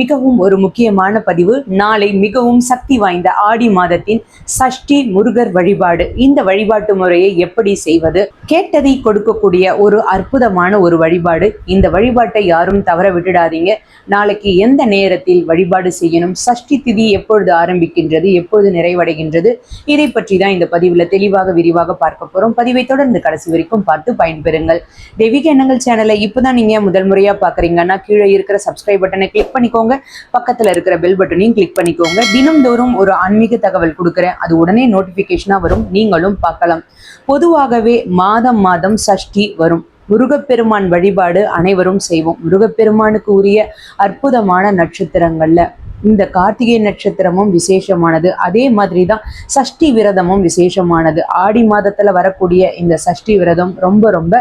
மிகவும் ஒரு முக்கியமான பதிவு. நாளை மிகவும் சக்தி வாய்ந்த ஆடி மாதத்தின் சஷ்டி முருகர் வழிபாடு. இந்த வழிபாட்டு முறையை எப்படி செய்வது? கேட்டதை கொடுக்கக்கூடிய ஒரு அற்புதமான ஒரு வழிபாடு. இந்த வழிபாட்டை யாரும் தவற விட்டுடாதீங்க. நாளைக்கு எந்த நேரத்தில் வழிபாடு செய்யணும்? சஷ்டி திதி எப்பொழுது ஆரம்பிக்கின்றது? எப்பொழுது நிறைவடைகின்றது? இதை பற்றி தான் இந்த பதிவில் தெளிவாக விரிவாக பார்க்க போறோம். பதிவை தொடர்ந்து கடைசி வரைக்கும் பார்த்து பயன்பெறுங்கள். தெய்வீக எண்ணங்கள் சேனலை இப்போதான் நீங்க முதல் முறையா பாக்குறீங்கன்னா கீழே இருக்கிற சப்ஸ்கிரைப் பட்டனை கிளிக் பண்ணிக்கோ பண்ணிக்கோங்க பக்கத்துல இருக்கிற பெல் பட்டனையும் கிளிக் பண்ணிக்கோங்க. தினம்தோறும் ஒரு ஆன்மீக தகவல் கொடுக்குறேன். அது உடனே நோட்டிபிகேஷனா வரும். நீங்களும் பார்க்கலாம். பொதுவாகவே மாதம் மாதம் சஷ்டி வரும். முருகப்பெருமான் வழிபாடு அனைவரும் செய்வோம். முருகப்பெருமானுக்கு உரிய அற்புதமான நட்சத்திரங்கள்ல இந்த கார்த்திகை நட்சத்திரமும் விசேஷமானது. அதே மாதிரி தான் சஷ்டி விரதமும் விசேஷமானது. ஆடி மாதத்துல வரக்கூடிய இந்த சஷ்டி விரதம் ரொம்ப ரொம்ப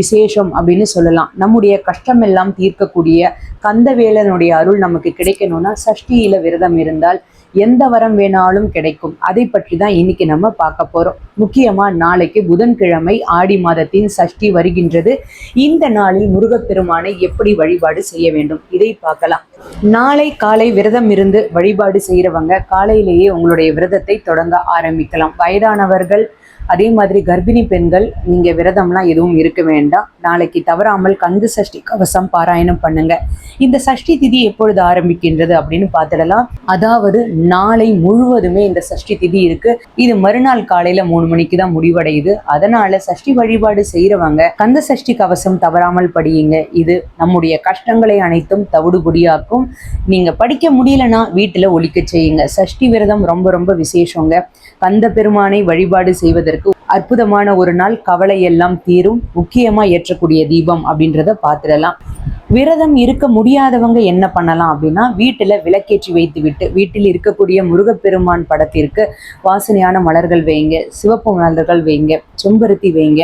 விசேஷம் அப்படின்னு சொல்லலாம். நம்முடைய கஷ்டமெல்லாம் தீர்க்கக்கூடிய கந்தவேலனுடைய அருள் நமக்கு கிடைக்கணும்னா சஷ்டியில விரதம் இருந்தால் எந்த வரம் வேணாலும் கிடைக்கும். அதை பற்றி தான் இன்னைக்கு நம்ம பார்க்க போறோம். முக்கியமா நாளைக்கு புதன்கிழமை ஆடி மாதத்தின் சஷ்டி வருகின்றது. இந்த நாளில் முருகப்பெருமானை எப்படி வழிபாடு செய்ய வேண்டும்? இதை பார்க்கலாம். நாளை காலை விரதம் இருந்து வழிபாடு செய்கிறவங்க காலையிலேயே உங்களுடைய விரதத்தை தொடங்க ஆரம்பிக்கலாம். வயதானவர்கள் அதே மாதிரி கர்ப்பிணி பெண்கள் நீங்கள் விரதம்லாம் எதுவும் இருக்க வேண்டாம். நாளைக்கு தவறாமல் கந்து சஷ்டி கவசம் பாராயணம் பண்ணுங்க. இந்த சஷ்டி திதி எப்பொழுது ஆரம்பிக்கின்றது அப்படின்னு பார்த்துடலாம். அதாவது நாளை முழுவதுமே இந்த சஷ்டி திதி இருக்கு. இது மறுநாள் காலையில மூணு மணிக்கு தான் முடிவடையுது. அதனால சஷ்டி வழிபாடு செய்யறவங்க கந்த சஷ்டி கவசம் தவறாமல் படியுங்க. இது நம்முடைய கஷ்டங்களை அனைத்தும் தவிடுபொடியாக்கும். நீங்க படிக்க முடியலன்னா வீட்டுல ஒழிக்க செய்யுங்க. சஷ்டி விரதம் ரொம்ப ரொம்ப விசேஷங்க. கந்த பெருமானை வழிபாடு செய்வதற்கு அற்புதமான ஒரு நாள் கவலை எல்லாம் தீரும். முக்கியமா ஏற்றக்கூடிய தீபம் அப்படின்றத பார்த்துடலாம். விரதம் இருக்க முடியாதவங்க என்ன பண்ணலாம் அப்படின்னா வீட்டில் விளக்கேற்றி வைத்து விட்டு வீட்டில் இருக்கக்கூடிய முருகப்பெருமான் படத்திற்கு வாசனையான மலர்கள் வைங்க சிவப்பு மலர்கள் வைங்க செம்பருத்தி வைங்க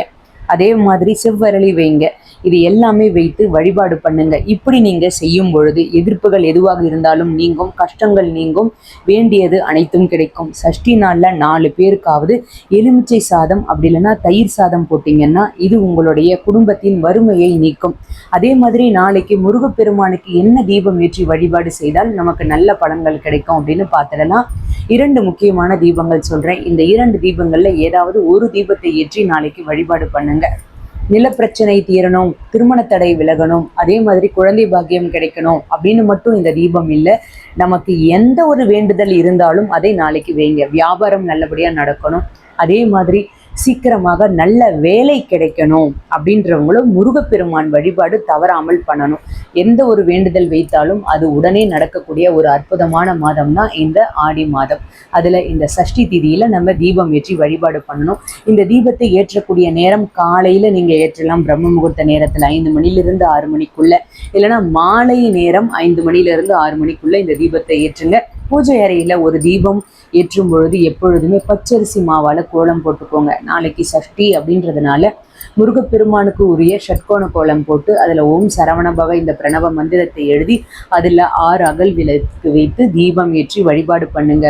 அதே மாதிரி செவ்வரளி வைங்க. இது எல்லாமே வைத்து வழிபாடு பண்ணுங்க. இப்படி நீங்க செய்யும் பொழுது எதிர்ப்புகள் எதுவாக இருந்தாலும் நீங்கும் கஷ்டங்கள் நீங்கும். வேண்டியது அனைத்தும் கிடைக்கும். சஷ்டி நாளில் நாலு பேருக்காவது எலுமிச்சை சாதம் அப்படி இல்லைன்னா தயிர் சாதம் போட்டீங்கன்னா இது உங்களுடைய குடும்பத்தின் வறுமையை நீக்கும். அதே மாதிரி நாளைக்கு முருகப்பெருமானுக்கு என்ன தீபம் ஏற்றி வழிபாடு செய்தால் நமக்கு நல்ல பலன்கள் கிடைக்கும் அப்படின்னு பார்த்துடலாம். இரண்டு முக்கியமான தீபங்கள் சொல்றேன். இந்த இரண்டு தீபங்கள்ல ஏதாவது ஒரு தீபத்தை ஏற்றி நாளைக்கு வழிபாடு பண்ணுங்க. நிலப்பிரச்சனை தீரணும் திருமண தடை விலகணும் அதே மாதிரி குழந்தை பாக்கியம் கிடைக்கணும் அப்படின்னு மட்டும் இந்த தீபம் இல்லை. நமக்கு எந்த ஒரு வேண்டுதல் இருந்தாலும் அதை நாளைக்கு வைங்க. வியாபாரம் நல்லபடியா நடக்கணும். அதே மாதிரி சீக்கிரமாக நல்ல வேலை கிடைக்கணும் அப்படின்றவங்களும் முருகப்பெருமான் வழிபாடு தவறாமல் பண்ணணும். எந்த ஒரு வேண்டுதல் வைத்தாலும் அது உடனே நடக்கக்கூடிய ஒரு அற்புதமான மாதம் தான் இந்த ஆடி மாதம். அதில் இந்த சஷ்டி திதியில் நம்ம தீபம் ஏற்றி வழிபாடு பண்ணணும். இந்த தீபத்தை ஏற்றக்கூடிய நேரம் காலையில் நீங்கள் ஏற்றலாம். பிரம்ம முகூர்த்த நேரத்தில் ஐந்து மணிலிருந்து ஆறு மணிக்குள்ளே. இல்லைன்னா மாலை நேரம் ஐந்து மணிலிருந்து ஆறு மணிக்குள்ளே இந்த தீபத்தை ஏற்றுங்க. பூஜை அறையில் ஒரு தீபம் ஏற்றும் பொழுது எப்பொழுதுமே பச்சரிசி மாவால் கோலம் போட்டுக்கோங்க. நாளைக்கு சஷ்டி அப்படின்றதுனால முருகப்பெருமானுக்கு உரிய ஷட்கோண கோலம் போட்டு அதில் ஓம் சரவணபவ இந்த பிரணவ மந்திரத்தை எழுதி அதில் ஆறு அகல் விளக்கு வைத்து தீபம் ஏற்றி வழிபாடு பண்ணுங்க.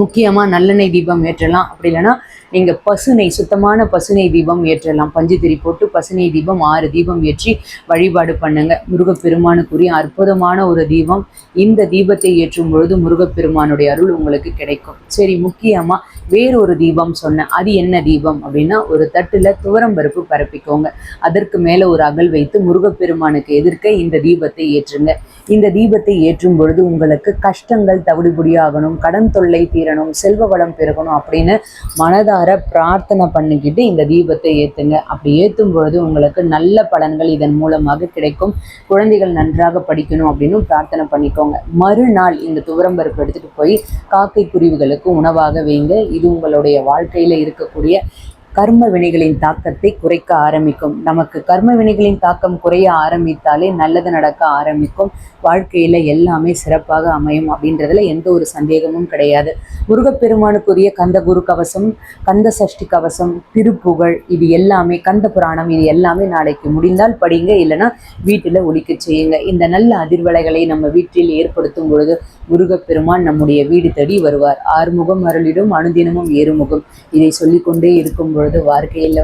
முக்கியமாக நல்லெண்ணெய் தீபம் ஏற்றலாம். அப்படி இல்லைன்னா நீங்கள் பசுனை சுத்தமான பசுனை தீபம் ஏற்றலாம். பஞ்சுத்திரி போட்டு பசுனை தீபம் ஆறு தீபம் ஏற்றி வழிபாடு பண்ணுங்க. முருகப்பெருமானுக்குரிய அற்புதமான ஒரு தீபம். இந்த தீபத்தை ஏற்றும் பொழுது முருகப்பெருமானுடைய அருள் உங்களுக்கு கிடைக்கும். சரி முக்கியமாக வேறொரு தீபம் சொன்னேன். அது என்ன தீபம் அப்படின்னா ஒரு தட்டில் துவரம் பருப்பு பரப்பிக்கோங்க. அதற்கு மேலே ஒரு அகல் வைத்து முருகப்பெருமானுக்கு எதிர்க்க இந்த தீபத்தை ஏற்றுங்க. இந்த தீபத்தை ஏற்றும் பொழுது உங்களுக்கு கஷ்டங்கள் தவிடுபடியாகணும் கடன் தொல்லை தீரணும் செல்வ வளம் பெருகணும் அப்படின்னு மனதார பிரார்த்தனை பண்ணிக்கிட்டு இந்த தீபத்தை ஏற்றுங்க அப்படி ஏற்றும் பொழுது உங்களுக்கு நல்ல பலன்கள் இதன் மூலமாக கிடைக்கும். குழந்தைகள் நன்றாக படிக்கணும் அப்படின்னு பிரார்த்தனை பண்ணிக்கோங்க. மறுநாள் இந்த துவரம் பருப்பு எடுத்துகிட்டு போய் காக்கை குருவிகளுக்கு உணவாக வைங்க. இது உங்களுடைய வாழ்க்கையில் இருக்கக்கூடிய கர்ம வினைகளின் தாக்கத்தை குறைக்க ஆரம்பிக்கும். நமக்கு கர்ம வினைகளின் தாக்கம் குறைய ஆரம்பித்தாலே நல்லது நடக்க ஆரம்பிக்கும். வாழ்க்கையில் எல்லாமே சிறப்பாக அமையும் அப்படின்றதுல எந்த ஒரு சந்தேகமும் கிடையாது. முருகப்பெருமானுக்குரிய கந்த குரு கவசம் கந்த சஷ்டி கவசம் திருப்புகழ் இது எல்லாமே கந்த புராணம் இது எல்லாமே நாளைக்கு முடிந்தால் படிங்க இல்லைன்னா வீட்டில் ஒழிக்க செய்யுங்க. இந்த நல்ல அதிர்வலைகளை நம்ம வீட்டில் ஏற்படுத்தும் பொழுது முருகப்பெருமான் நம்முடைய வீடு தேடி வருவார். ஆறுமுகம் அருளிடும் அனுதினமும் ஏறுமுகம். இதை சொல்லிக்கொண்டே இருக்கும் பொழுது வாழ்க்கையில்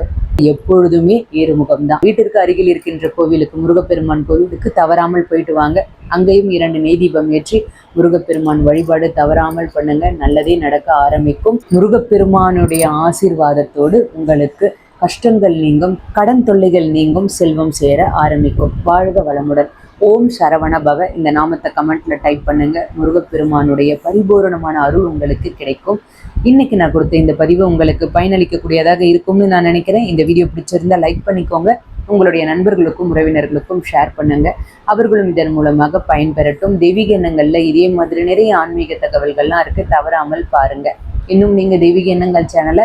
எப்பொழுதுமே ஏறுமுகம் தான் வீட்டிற்கு அருகில் இருக்கின்ற கோவிலுக்கு முருகப்பெருமான் கோவிலுக்கு தவறாமல் போயிட்டு வாங்க. அங்கேயும் இரண்டு நெய் தீபம் ஏற்றி முருகப்பெருமான் வழிபாடு தவறாமல் பண்ணுங்க. நல்லதே நடக்க ஆரம்பிக்கும். முருகப்பெருமானுடைய ஆசீர்வாதத்தோடு உங்களுக்கு கஷ்டங்கள் நீங்கும் கடன் தொல்லைகள் நீங்கும் செல்வம் சேர ஆரம்பிக்கும். வாழ்க வளமுடன். ஓம் சரவண பவ. இந்த நாமத்தை கமெண்ட்ல டைப் பண்ணுங்க. முருகப்பெருமானுடைய பரிபூரணமான அருள் உங்களுக்கு கிடைக்கும். இன்னைக்கு நான் கொடுத்த இந்த பதிவு உங்களுக்கு பயனளிக்கக்கூடியதாக இருக்கும்னு நான் நினைக்கிறேன். இந்த வீடியோ பிடிச்சிருந்தா லைக் பண்ணிக்கோங்க. உங்களுடைய நண்பர்களுக்கும் உறவினர்களுக்கும் ஷேர் பண்ணுங்க. அவர்களும் இதன் மூலமாக பயன்பெறட்டும். தெய்வீக எண்ணங்கள்ல இதே மாதிரி நிறைய ஆன்மீக தகவல்கள்லாம் இருக்கு. தவறாமல் பாருங்க. இன்னும் நீங்க தெய்வீக எண்ணங்கள் சேனலை